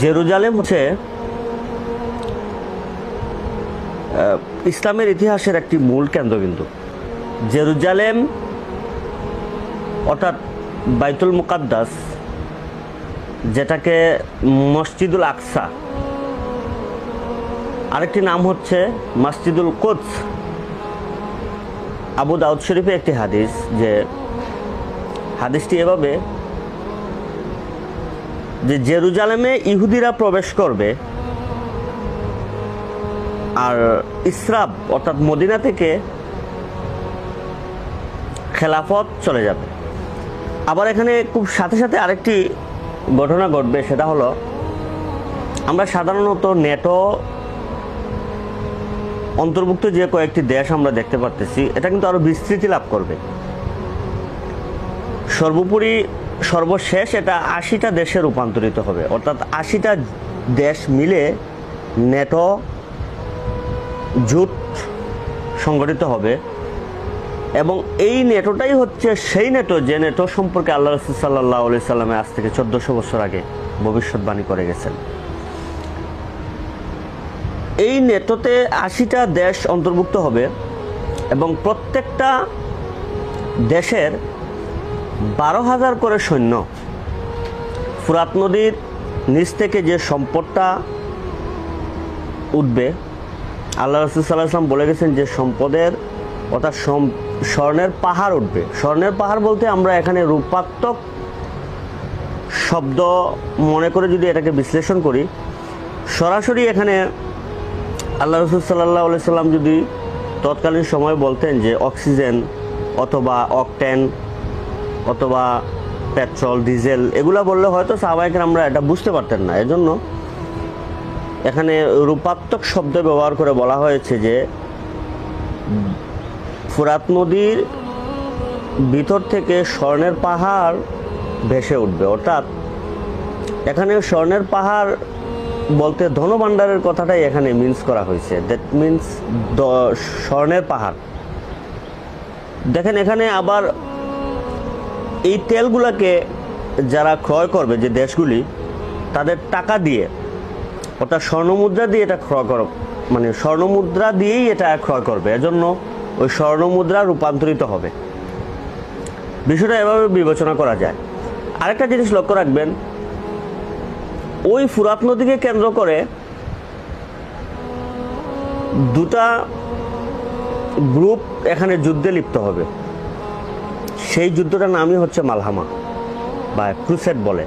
Jerusalem হচ্ছে ইসলামের ইতিহাসের একটি মূল কেন্দ্রবিন্দু। জেরুজালেম, অর্থাৎ বাইতুল মুকাদ্দাস, যেটাকে মসজিদুল আকসা, আরেকটি নাম হচ্ছে মসজিদুল কোচ আবু দাউদ শরীফে একটি হাদিস যে, হাদিসটি এভাবে যে জেরুজালেমে ইহুদিরা প্রবেশ করবে আর ইসরাব, অর্থাৎ মদিনা থেকে খেলাফত চলে যাবে। আবার এখানে খুব সাথে সাথে আরেকটি ঘটনা ঘটবে, সেটা হলো আমরা সাধারণত নেটো অন্তর্ভুক্ত যে কয়েকটি দেশ আমরা দেখতে পারতেছি, এটা কিন্তু আরও বিস্তৃতি লাভ করবে। সর্বোপরি সর্বশেষ এটা আশিটা দেশে রূপান্তরিত হবে। অর্থাৎ আশিটা দেশ মিলে নেটো জোট সংগঠিত হবে এবং এই নেটোটাই হচ্ছে সেই নেটো যে নেটো সম্পর্কে আল্লাহ রসুল সাল্লাহ আলি সাল্লামে আজ থেকে চোদ্দশো বছর আগে ভবিষ্যৎবাণী করে গেছেন। এই নেটোতে আশিটা দেশ অন্তর্ভুক্ত হবে এবং প্রত্যেকটা দেশের বারো হাজার করে সৈন্য। ফুরাত নদীর নিচ থেকে যে সম্পদটা উঠবে, আল্লাহ রসুল সাল্লাহ আসলাম বলে গেছেন যে সম্পদের, অর্থাৎ স্বর্ণের পাহাড় উঠবে। স্বর্ণের পাহাড় বলতে আমরা এখানে রূপাত্মক শব্দ মনে করে যদি এটাকে বিশ্লেষণ করি, সরাসরি এখানে আল্লাহ রসুল সাল্লাহ সাল্লাম যদি তৎকালীন সময় বলতেন যে অক্সিজেন অথবা অকটেন অথবা পেট্রোল, ডিজেল, এগুলো বললে হয়তো সাহবাহিকের আমরা এটা বুঝতে পারতেন না। এজন্য এখানে রূপাত্মক শব্দ ব্যবহার করে বলা হয়েছে যে, ফুরাত নদীর ভিতর থেকে স্বর্ণের পাহাড় ভেসে উঠবে। অর্থাৎ এখানে স্বর্ণের পাহাড় বলতে ধনভাণ্ডারের কথাটাই এখানে মিন্স করা হয়েছে। দ্যাট মিন্স স্বর্ণের পাহাড়। দেখেন এখানে আবার এই তেলগুলোকে যারা ক্রয় করবে যে দেশগুলি, তাদের টাকা দিয়ে, অর্থাৎ স্বর্ণমুদ্রা দিয়ে এটা ক্রয় কর মানে স্বর্ণমুদ্রা দিয়েই এটা ক্রয় করবে। এজন্য ওই স্বর্ণমুদ্রা রূপান্তরিত হবে। বিষয়টা এভাবে বিবেচনা করা যায়। আরেকটা জিনিস লক্ষ্য রাখবেন, ওই ফুরাত নদীকে কেন্দ্র করে দুটা গ্রুপ এখানে যুদ্ধে লিপ্ত হবে। সেই যুদ্ধটার নামই হচ্ছে মালহামা বা ক্রুসেট বলে।